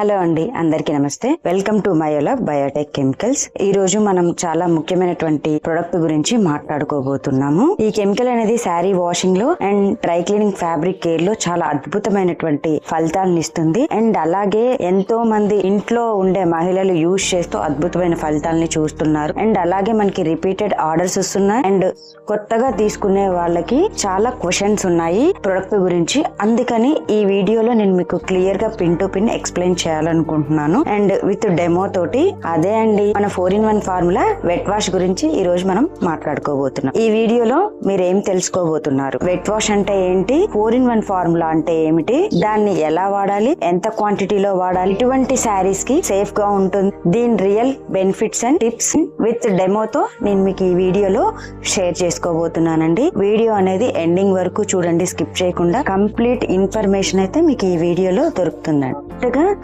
Hello అండి అందరికీ నమస్తే. Welcome to Mayola biotech chemicals ఈ రోజు మనం చాలా ముఖ్యమైనటువంటి ప్రొడక్ట్ గురించి మాట్లాడుకోబోతున్నాము. ఈ కెమికల్ అనేది శారీ వాషింగ్లో అండ్ డ్రై క్లీనింగ్ ఫ్యాబ్రిక్ కేర్లో చాలా అద్భుతమైనటువంటి ఫలితాలను ఇస్తుంది. అండ్ అలాగే ఎంతో మంది ఇంట్లో ఉండే మహిళలు యూజ్ చేస్తూ అద్భుతమైన ఫలితాలని చూస్తున్నారు. అండ్ అలాగే మనకి రిపీటెడ్ ఆర్డర్స్ వస్తున్నాయి. అండ్ కొత్తగా తీసుకునే వాళ్ళకి చాలా క్వశ్చన్స్ ఉన్నాయి ప్రొడక్ట్ గురించి. అందుకని ఈ వీడియోలో నేను మీకు క్లియర్గా పిన్ టు పిన్ ఎక్స్ప్లెయిన్ చేయాలనుకుంటున్నాను. అండ్ విత్ డెమో తోటి అదే అండి మన four in one formula wet wash గురించి ఈ రోజు మనం మాట్లాడుకోబోతున్నాం. ఈ వీడియోలో మీరు ఏం తెలుసుకోబోతున్నారు? వెట్ వాష్ అంటే ఏంటి? ఫోర్ ఇన్ వన్ ఫార్ములా అంటే ఏమిటి? దాన్ని ఎలా వాడాలి? ఎంత క్వాంటిటీలో వాడాలి? ఇటువంటి శారీస్కి సేఫ్గా ఉంటుంది. దీని real benefits and tips with డెమోతో నేను మీకు ఈ వీడియోలో షేర్ చేసుకోబోతున్నానండి. వీడియో అనేది ఎండింగ్ వరకు చూడండి స్కిప్ చేయకుండా. కంప్లీట్ ఇన్ఫర్మేషన్ అయితే మీకు ఈ వీడియోలో దొరుకుతుందండి.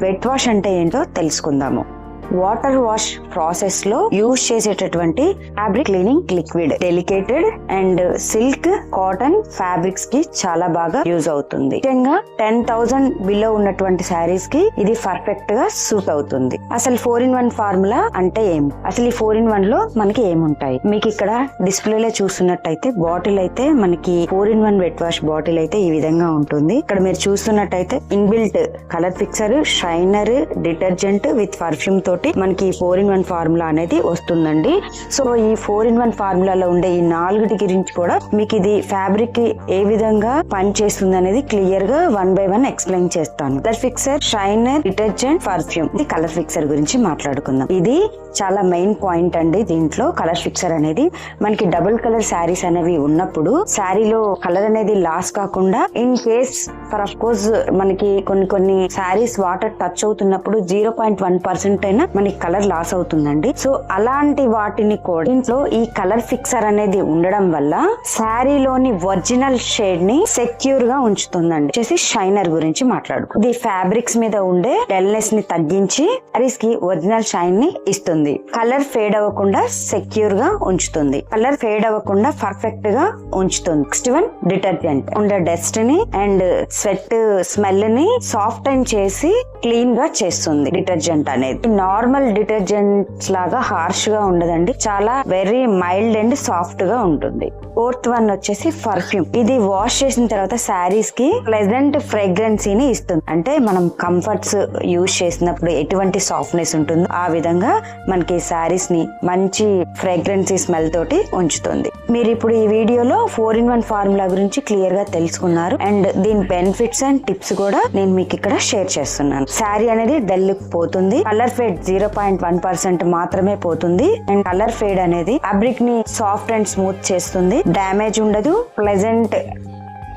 వెట్ వాష్ అంటే ఏంటో తెలుసుకుందాము. వాటర్ వాష్ ప్రాసెస్లో యూజ్ చేసేటటువంటి fabric cleaning liquid. Delicate and silk cotton ఫ్యాబ్రిక్స్కి చాలా బాగా యూజ్ అవుతుంది. ముఖ్యంగా టెన్ థౌసండ్ బిలో ఉన్నటువంటి శారీస్కి ఇది పర్ఫెక్ట్గా సూట్ అవుతుంది. అసలు ఫోర్ ఇన్ వన్ ఫార్ములా అంటే ఏం అసలు ఈ ఫోర్ ఇన్ వన్లో మనకి ఏముంటాయి? మీకు ఇక్కడ డిస్ప్లేలో చూస్తున్నట్టయితే బాటిల్ అయితే మనకి four in one wet wash bottle అయితే ఈ విధంగా ఉంటుంది. ఇక్కడ మీరు చూస్తున్నట్టయితే inbuilt colour fixer shiner detergent with పర్ఫ్యూమ్తో తోటి మనకి ఫోర్ ఇన్ వన్ ఫార్ములా అనేది వస్తుందండి. సో ఈ ఫోర్ ఇన్ వన్ ఫార్ములాలో ఉండే ఈ నాలుగుటి గురించి కూడా మీకు ఇది ఫ్యాబ్రిక్కి ఏ విధంగా పనిచేస్తుంది అనేది క్లియర్గా వన్ బై వన్ ఎక్స్ప్లెయిన్ చేస్తాను. Colour fixer shiner detergent perfume. ఇది కలర్ ఫిక్సర్ గురించి మాట్లాడుకుందాం. ఇది చాలా మెయిన్ పాయింట్ అండి దీంట్లో కలర్ ఫిక్సర్ అనేది. మనకి డబుల్ కలర్ శారీస్ అనేవి ఉన్నప్పుడు శారీలో కలర్ అనేది లాస్ కాకుండా in case for of course మనకి కొన్ని కొన్ని శారీస్ వాటర్ టచ్ అవుతున్నప్పుడు జీరో పాయింట్ వన్ పర్సెంట్ అయినా మనకి కలర్ లాస్ అవుతుందండి. సో అలాంటి వాటిని కూడా ఇంట్లో ఈ కలర్ ఫిక్సర్ అనేది ఉండడం వల్ల శారీలోని ఒరిజినల్ షేడ్ని సెక్యూర్గా ఉంచుతుందండి. వచ్చేసి షైనర్ గురించి మాట్లాడుకో ఇది ఫ్యాబ్రిక్స్ మీద ఉండే డల్నెస్ని తగ్గించి శారీస్కి ఒరిజినల్ షైన్ని ఇస్తుంది. కలర్ ఫేడ్ అవ్వకుండా సెక్యూర్గా ఉంచుతుంది. కలర్ ఫేడ్ అవ్వకుండా పర్ఫెక్ట్గా ఉంచుతుంది. Next one detergent. ఉండే డస్ట్ని అండ్ స్వెట్ స్మెల్ని సాఫ్ట్ అండ్ చేసి క్లీన్గా చేస్తుంది. డిటర్జెంట్ అనేది. నార్మల్ డిటర్జెంట్స్ లాగా హార్ష్గా ఉండదండి. చాలా వెరీ మైల్డ్ అండ్ సాఫ్ట్గా ఉంటుంది. ఫోర్త్ వన్ వచ్చేసి పర్ఫ్యూమ్. ఇది వాష్ చేసిన తర్వాత శారీస్కి ప్లెజెంట్ ఫ్రేగ్రెన్సీని ఇస్తుంది. అంటే మనం కంఫర్ట్స్ యూజ్ చేసినప్పుడు ఎటువంటి సాఫ్ట్నెస్ ఉంటుందో ఆ విధంగా మనకి శారీస్ని మంచి ఫ్రేగ్రెన్సీ స్మెల్ తోటి ఉంచుతుంది. మీరు ఇప్పుడు ఈ వీడియోలో ఫోర్ ఇన్ వన్ ఫార్ములా గురించి క్లియర్గా తెలుసుకున్నారు. అండ్ దీని బెనిఫిట్స్ అండ్ టిప్స్ కూడా నేను మీకు ఇక్కడ షేర్ చేస్తున్నాను. శారీ అనేది డల్ పోతుంది. Colour fade zero point one percent మాత్రమే పోతుంది. అండ్ కలర్ ఫేడ్ అనేది ఫ్యాబ్రిక్ని సాఫ్ట్ అండ్ స్మూత్ చేస్తుంది. డ్యామేజ్ ఉండదు. ప్లెజెంట్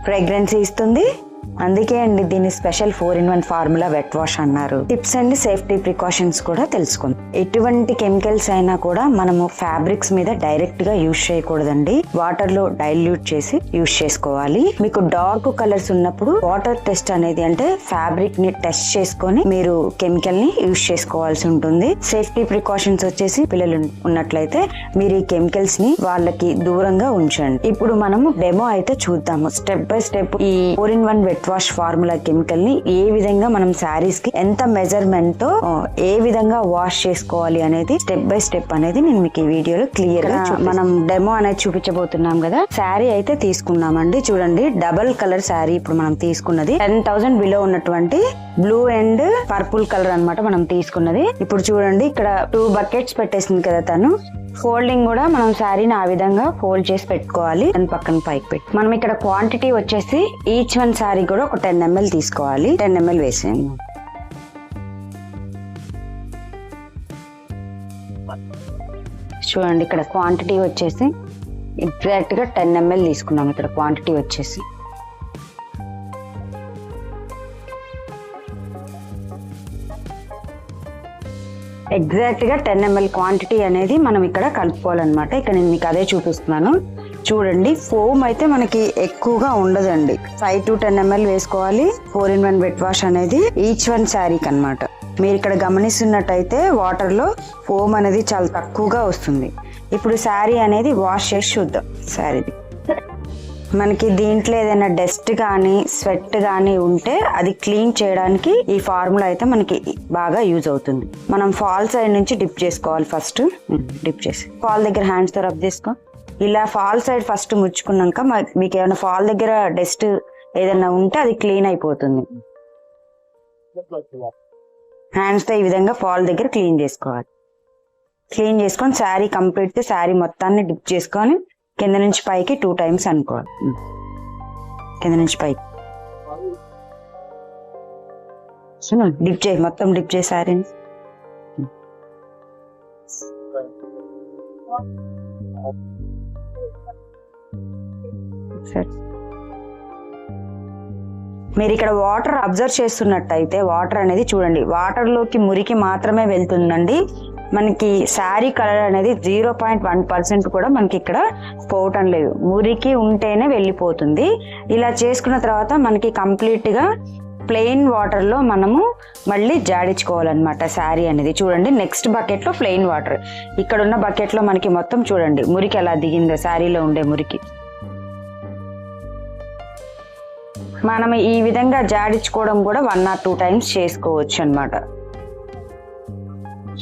ఫ్రేగ్రెన్సీ ఇస్తుంది. అందుకే అండి దీన్ని special four in one formula wet wash అన్నారు. టిప్స్ అండ్ సేఫ్టీ ప్రికాషన్స్ కూడా తెలుసుకుందాం. ఎటువంటి కెమికల్స్ అయినా కూడా మనము ఫ్యాబ్రిక్స్ మీద డైరెక్ట్గా యూజ్ చేయకూడదండి. వాటర్లో డైల్యూట్ చేసి యూజ్ చేసుకోవాలి. మీకు డార్క్ కలర్స్ ఉన్నప్పుడు వాటర్ టెస్ట్ అనేది అంటే ఫ్యాబ్రిక్ని టెస్ట్ చేసుకొని మీరు కెమికల్ని యూజ్ చేసుకోవాల్సి ఉంటుంది. సేఫ్టీ ప్రికాషన్స్ వచ్చేసి పిల్లలు ఉన్నట్లయితే మీరు ఈ కెమికల్స్ని వాళ్ళకి దూరంగా ఉంచండి. ఇప్పుడు మనము డెమో అయితే చూద్దాము. స్టెప్ బై స్టెప్ ఈ four in one wet wash formula కెమికల్ని ఏ విధంగా మనం శారీస్కి ఎంత మెజర్మెంట్తో ఏ విధంగా వాష్ చేసుకోవాలి అనేది స్టెప్ బై స్టెప్ అనేది నేను మీకు ఈ వీడియోలో క్లియర్గా మనం డెమో అనేది చూపించబోతున్నాం కదా. శారీ అయితే తీసుకున్నామండి. చూడండి డబల్ కలర్ శారీ ఇప్పుడు మనం తీసుకున్నది. టెన్ థౌసండ్ బిలో ఉన్నటువంటి బ్లూ అండ్ పర్పుల్ కలర్ అన్నమాట మనం తీసుకున్నది. ఇప్పుడు చూడండి ఇక్కడ టూ బకెట్స్ పెట్టేసింది కదా తను. ఫోల్డింగ్ కూడా మనం శారీని ఆ విధంగా ఫోల్డ్ చేసి పెట్టుకోవాలి. దాని పక్కన పైకి పెట్టి. మనం ఇక్కడ క్వాంటిటీ వచ్చేసి ఈచ్ వన్ శారీ కూడా ఒక టెన్ ఎంఎల్ తీసుకోవాలి. టెన్ ఎంఎల్ వేసేయండి. చూడండి ఇక్కడ క్వాంటిటీ వచ్చేసి ఎగ్జాక్ట్గా టెన్ ఎంఎల్ తీసుకున్నాం. ఇక్కడ క్వాంటిటీ వచ్చేసి. ఎగ్జాక్ట్గా టెన్ ఎంఎల్ క్వాంటిటీ అనేది మనం ఇక్కడ కలుపుకోవాలన్నమాట. ఇక్కడ నేను మీకు అదే చూపిస్తున్నాను. చూడండి ఫోమ్ అయితే మనకి ఎక్కువగా ఉండదండి. ఫైవ్ టు టెన్ ఎంఎల్ వేసుకోవాలి. Four in one wet wash అనేది ఈచ్ వన్ శారీకి అనమాట మీరు ఇక్కడ గమనిస్తున్నట్టయితే వాటర్లో ఫోమ్ అనేది చాలా తక్కువగా వస్తుంది. ఇప్పుడు శారీ అనేది వాష్ చేసి చూద్దాం. శారీది మనకి దీంట్లో ఏదైనా డస్ట్ కానీ స్వెట్ కానీ ఉంటే అది క్లీన్ చేయడానికి ఈ ఫార్ములా అయితే మనకి బాగా యూజ్ అవుతుంది. మనం ఫాల్ సైడ్ నుంచి డిప్ చేసుకోవాలి ఫస్ట్. డిప్ చేసి. ఫాల్ దగ్గర హ్యాండ్స్తో రబ్ చేసుకో. ఇలా ఫాల్ సైడ్ ఫస్ట్ ముచ్చుకున్నాక మీకు ఏమైనా ఫాల్ దగ్గర డస్ట్ ఏదైనా ఉంటే అది క్లీన్ అయిపోతుంది. హ్యాండ్స్తో ఈ విధంగా ఫాల్ దగ్గర క్లీన్ చేసుకోవాలి. క్లీన్ చేసుకొని శారీ కంప్లీట్ శారీ మొత్తాన్ని డిప్ చేసుకొని కింద నుంచి పైకి టూ టైమ్స్ అనుకోవాలి. కింద నుంచి పైకి. డిప్ చేయి మొత్తం డిప్ చేయి శారీని సరే. మీరు ఇక్కడ వాటర్ అబ్జర్వ్ చేస్తున్నట్టయితే వాటర్ అనేది చూడండి వాటర్లోకి మురికి మాత్రమే వెళ్తుందండి. మనకి శారీ కలర్ అనేది జీరో పాయింట్ వన్ పర్సెంట్ కూడా మనకి ఇక్కడ పోవటం లేదు. మురికి ఉంటేనే వెళ్ళిపోతుంది. ఇలా చేసుకున్న తర్వాత మనకి కంప్లీట్గా ప్లెయిన్ వాటర్లో మనము మళ్ళీ జాడించుకోవాలన్నమాట శారీ అనేది. చూడండి నెక్స్ట్ బకెట్లో ప్లెయిన్ వాటర్. ఇక్కడ ఉన్న బకెట్లో మనకి మొత్తం చూడండి మురికి ఎలా దిగిందో శారీలో ఉండే మురికి. మనం ఈ విధంగా జాడించుకోవడం కూడా వన్ ఆర్ టూ టైమ్స్ చేసుకోవచ్చు అన్నమాట.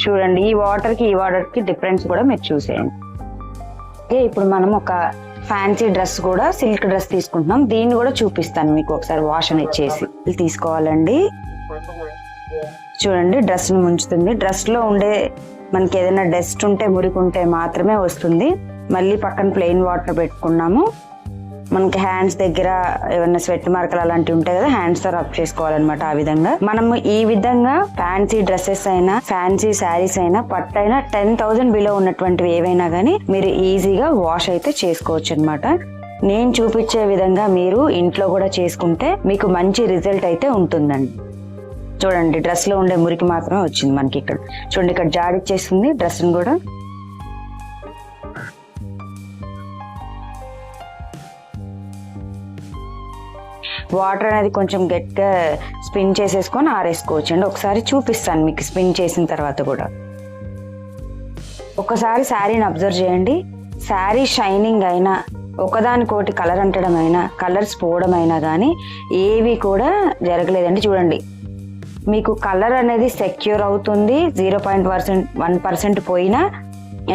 చూడండి ఈ వాటర్కి ఈ వాటర్కి డిఫరెన్స్ కూడా మీరు చూసేయండి. ఓకే ఇప్పుడు మనం ఒక ఫ్యాన్సీ డ్రెస్ కూడా సిల్క్ డ్రెస్ తీసుకుంటున్నాం. దీన్ని కూడా చూపిస్తాను మీకు ఒకసారి వాష్ అని ఇచ్చేసి తీసుకోవాలండి. చూడండి డ్రెస్ను ముంచుతుంది. డ్రెస్లో ఉండే మనకి ఏదైనా డస్ట్ ఉంటే మురికి ఉంటే మాత్రమే వస్తుంది. మళ్ళీ పక్కన ప్లెయిన్ వాటర్ పెట్టుకున్నాము. మనకి హ్యాండ్స్ దగ్గర ఏమైనా స్వెట్ మార్కలు అలాంటివి ఉంటాయి కదా హ్యాండ్స్తో రబ్ చేసుకోవాలన్నమాట ఆ విధంగా. మనము ఈ విధంగా ఫ్యాన్సీ డ్రెస్సెస్ అయినా ఫ్యాన్సీ శారీస్ అయినా పట్టు అయినా టెన్ థౌసండ్ బిలో ఉన్నటువంటివి ఏవైనా కానీ మీరు ఈజీగా వాష్ అయితే చేసుకోవచ్చు అనమాట నేను చూపించే విధంగా మీరు ఇంట్లో కూడా చేసుకుంటే మీకు మంచి రిజల్ట్ అయితే ఉంటుందండి. చూడండి డ్రెస్లో ఉండే మురికి మాత్రమే వచ్చింది మనకి ఇక్కడ. చూడండి ఇక్కడ జాడిచ్చేస్తుంది డ్రెస్ కూడా వాటర్ అనేది కొంచెం గట్టిగా స్పిన్ చేసేసుకొని ఆరేసుకోవచ్చు అండి. ఒకసారి చూపిస్తాను మీకు స్పిన్ చేసిన తర్వాత కూడా. ఒకసారి శారీని అబ్జర్వ్ చేయండి. శారీ షైనింగ్ అయినా ఒకదానికోటి కలర్ అంటడం అయినా కలర్స్ పోవడం అయినా కానీ ఏవి కూడా జరగలేదండి. చూడండి. మీకు కలర్ అనేది సెక్యూర్ అవుతుంది. Zero point percent one percent పోయినా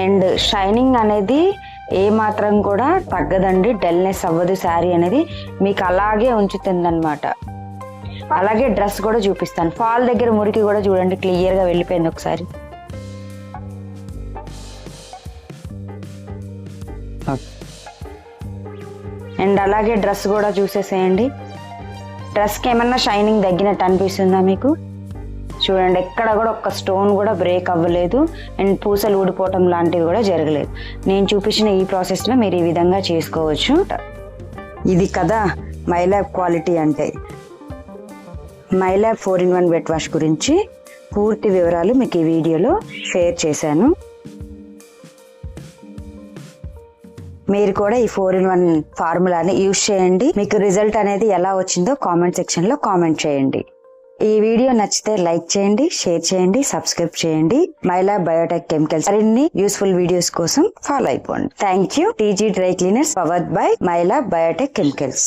అండ్ షైనింగ్ అనేది ఏ మాత్రం కూడా తగ్గదండి. డల్నెస్ అవ్వదు శారీ అనేది. మీకు అలాగే ఉంచుతుందనమాట అలాగే డ్రెస్ కూడా చూపిస్తాను. ఫాల్ దగ్గర మురికి కూడా చూడండి. క్లియర్గా వెళ్ళిపోయింది ఒకసారి. అండ్ అలాగే డ్రెస్ కూడా చూసేసేయండి. డ్రెస్కి ఏమన్నా షైనింగ్ తగ్గినట్టు అనిపిస్తుందా మీకు? చూడండి ఎక్కడ కూడా ఒక్క స్టోన్ కూడా బ్రేక్ అవ్వలేదు. అండ్ పూసలు ఊడిపోవటం లాంటివి కూడా జరగలేదు. నేను చూపించిన ఈ ప్రాసెస్లో మీరు ఈ విధంగా చేసుకోవచ్చు. ఇది కదా మైలాబ్ క్వాలిటీ అంటే. Mylab four in one wet wash గురించి పూర్తి వివరాలు మీకు ఈ వీడియోలో షేర్ చేశాను. మీరు కూడా ఈ ఫోర్ ఇన్ వన్ ఫార్ములాని యూజ్ చేయండి. మీకు రిజల్ట్ అనేది ఎలా వచ్చిందో కామెంట్ సెక్షన్లో కామెంట్ చేయండి. ఈ వీడియో నచ్చితే లైక్ చేయండి షేర్ చేయండి సబ్స్క్రైబ్ చేయండి. మైలా బయోటెక్ కెమికల్స్ మరిన్ని యూస్ఫుల్ వీడియోస్ కోసం ఫాలో అయిపోండి. Thank you. TG dry cleaners powered by Myla biotech chemicals.